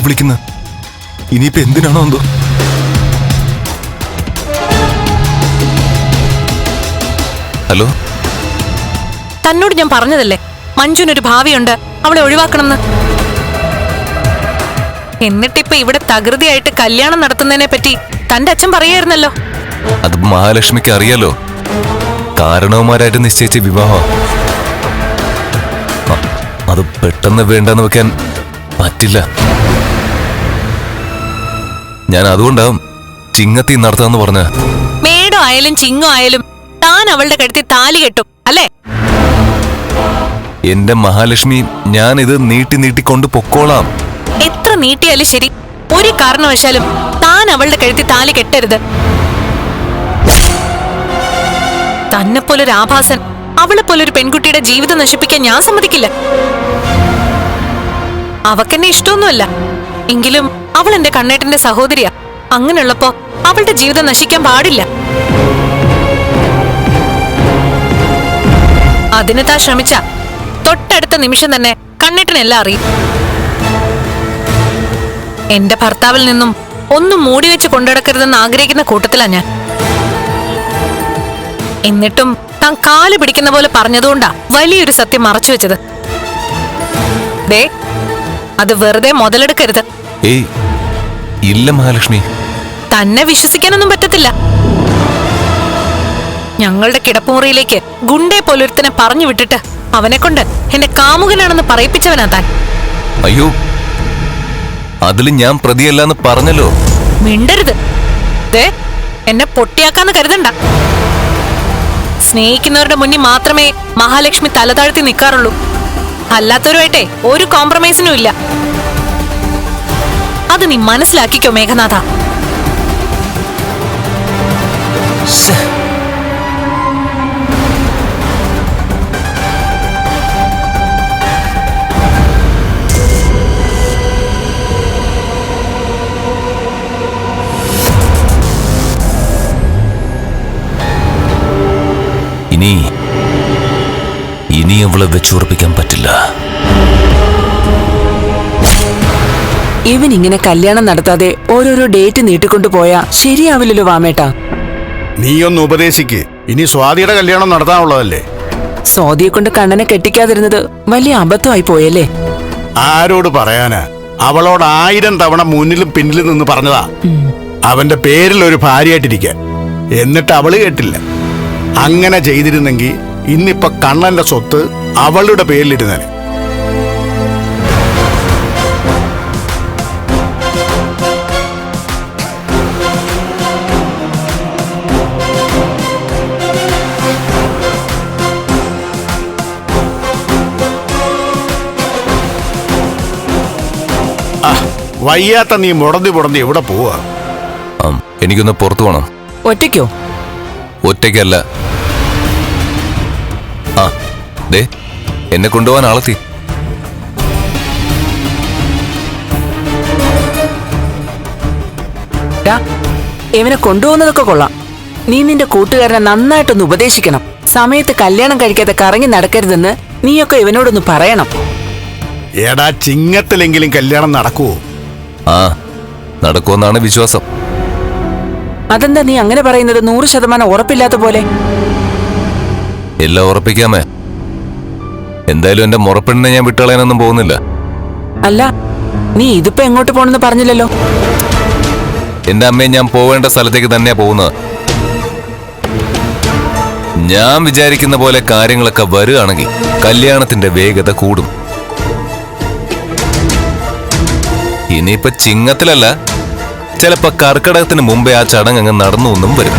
വിളിക്കുന്നത് ഇനിയിപ്പോ എന്തിനാണോ എന്തോ? ഹലോ? തന്നോട് ഞാൻ പറഞ്ഞതല്ലേ? മഞ്ജുവിനൊരു ഭാവിയുണ്ട്. അവളെ ഒഴിവാക്കണമെന്ന്. എന്നിട്ടിപ്പോ ഇവിടെ തകൃതിയായിട്ട് കല്യാണം നടത്തുന്നതിനെ പറ്റി തന്റെ അച്ഛൻ പറയായിരുന്നല്ലോ. അത് മഹാലക്ഷ്മിക്ക് അറിയാലോ. കാരണവന്മാരായിട്ട് നിശ്ചയിച്ച വിവാഹം. അത് പെട്ടെന്ന് വേണ്ടെന്ന് വെക്കാൻ പറ്റില്ല. ഞാൻ അതുകൊണ്ടാവും ചിങ്ങത്തി നടത്താന്ന് പറഞ്ഞ. മേടോ ആയാലും ചിങ്ങോ ആയാലും താൻ അവളുടെ കഴുത്തിൽ താലി കെട്ടും അല്ലേ? എന്റെ മഹാലക്ഷ്മി ഞാൻ ഇത് നീട്ടി നീട്ടി കൊണ്ട് പൊക്കോളാം. എത്ര നീട്ടിയാലും ശരി ഒരു കാരണവശാലും താൻ അവളുടെ കഴുത്തിൽ താലി കെട്ടരുത്. തന്നെ പോലൊരു ആഭാസൻ അവളെ പോലൊരു പെൺകുട്ടിയുടെ ജീവിതം നശിപ്പിക്കാൻ ഞാൻ സമ്മതിക്കില്ല. അവക്കെന്നെ ഇഷ്ടമൊന്നുമല്ല. എങ്കിലും അവൾ എന്റെ കണ്ണേട്ടന്റെ സഹോദരിയാ. അങ്ങനെയുള്ളപ്പോ അവളുടെ ജീവിതം നശിക്കാൻ പാടില്ല. അതിന് താ ശ്രമിച്ച. തൊട്ടടുത്ത നിമിഷം തന്നെ കണ്ണേട്ടനെല്ലാം അറിയും. എന്റെ ഭർത്താവിൽ നിന്നും ഒന്നും മൂടി വെച്ച് കൊണ്ടുനടക്കരുതെന്ന് ആഗ്രഹിക്കുന്ന കൂട്ടത്തിലാ ഞാൻ. എന്നിട്ടും താൻ കാൽ പിടിക്കുന്ന പോലെ പറഞ്ഞതുകൊണ്ടാ വലിയൊരു സത്യം മറച്ചു വെച്ചത്. ദേ അത് വെറുതെ മുതലെടുക്കരുത്. ഏയ് ഇല്ല മഹാലക്ഷ്മി. തന്നെ വിശ്വസിക്കാനൊന്നും പറ്റത്തില്ല. ഞങ്ങളുടെ കിടപ്പുമുറിയിലേക്ക് ഗുണ്ടേ പോലൊരുത്തനെ പറഞ്ഞു വിട്ടിട്ട് അവനെ കൊണ്ട് എന്റെ കാമുകനാണെന്ന് പറയിപ്പിച്ചവനാ താൻ. അയ്യോ അതിൽ ഞാൻ പ്രതിയല്ലെന്ന് പറഞ്ഞല്ലോ. മിണ്ടരുത്. ദേ എന്നെ പൊട്ടിയാക്കാന്ന് കരുതണ്ട. സ്നേഹിക്കുന്നവരുടെ മുന്നിൽ മാത്രമേ മഹാലക്ഷ്മി തലതാഴ്ത്തി നിൽക്കാറുള്ളൂ. അല്ലാത്തവരുമായിട്ടെ ഒരു കോംപ്രമൈസിനും ഇല്ല അത് നീ മനസ്സിലാക്കിക്കോ മേഘനാഥ. ഇനി ഇനി അവളെ വെച്ചുറപ്പിക്കാൻ പറ്റില്ല. ഇവൻ ഇങ്ങനെ കല്യാണം നടത്താതെ ഓരോരോ ഡേറ്റ് നീട്ടിക്കൊണ്ടു പോയാ ശരിയാവില്ലല്ലോ വാമേട്ടാ. നീയൊന്ന് ഉപദേശിക്ക്. ഇനി സ്വാതിയുടെ കല്യാണം നടത്താനുള്ളതല്ലേ? സ്വാതിയെ കൊണ്ട് കണ്ണനെ കെട്ടിക്കാതിരുന്നത് വലിയ അബദ്ധമായി പോയല്ലേ? ആരോട് പറയാനാ? അവളോട് ആയിരം തവണ മുന്നിലും പിന്നിലും നിന്ന് പറഞ്ഞതാ. അവന്റെ പേരിൽ ഒരു ഭാര്യയായിട്ടിരിക്കാൻ എന്നിട്ട് അവൾ കേട്ടില്ല. അങ്ങനെ ചെയ്തിരുന്നെങ്കിൽ ഇന്നിപ്പൊ കണ്ണന്റെ സ്വത്ത് അവളുടെ പേരിലിരുന്നേനെ ആ, വയ്യാത്ത നീ മുടന്തി മുടന്തി എവിടെ പോവാ? എനിക്കൊന്ന് പുറത്തു പോണം. ഒറ്റയ്ക്കോ? ഒറ്റയ്ക്കല്ല. ആ ദേ എന്നെ കൊണ്ടുപോകാൻ ആളെത്തി. ഇവനെ കൊണ്ടുപോകുന്നതൊക്കെ കൊള്ളാം. നീ നിന്റെ കൂട്ടുകാരനെ നന്നായിട്ടൊന്ന് ഉപദേശിക്കണം. സമയത്ത് കല്യാണം കഴിക്കാതെ കറങ്ങി നടക്കരുതെന്ന് നീയൊക്കെ ഇവനോടൊന്ന് പറയണം. എടാ ചിങ്ങത്തിലെങ്കിലും കല്യാണം നടക്കുവോ? ആ നടക്കുമെന്നാണ് വിശ്വാസം. അതെന്താ നീ അങ്ങനെ പറയുന്നത്? നൂറ് ശതമാനം ഉറപ്പില്ലാത്ത പോലെ. എല്ലാം ഉറപ്പിക്കാമേ. എന്തായാലും എന്റെ മുറപ്പെണ്ണിനെ ഞാൻ വിട്ടുകളയാനൊന്നും പോകുന്നില്ല. അല്ല നീ ഇതിപ്പോ എങ്ങോട്ട് പോണെന്ന് പറഞ്ഞില്ലല്ലോ? എന്റെ അമ്മയെ ഞാൻ പോവേണ്ട സ്ഥലത്തേക്ക് തന്നെയാ പോകുന്നത്. ഞാൻ വിചാരിക്കുന്ന പോലെ കാര്യങ്ങളൊക്കെ വരികയാണെങ്കിൽ കല്യാണത്തിന്റെ വേഗത കൂടും. ഇനിയിപ്പൊ ചിങ്ങത്തിലല്ല ചിലപ്പോ കർക്കിടകത്തിന് മുമ്പേ ആ ചടങ്ങ് അങ്ങ് നടന്നു എന്നും വരും.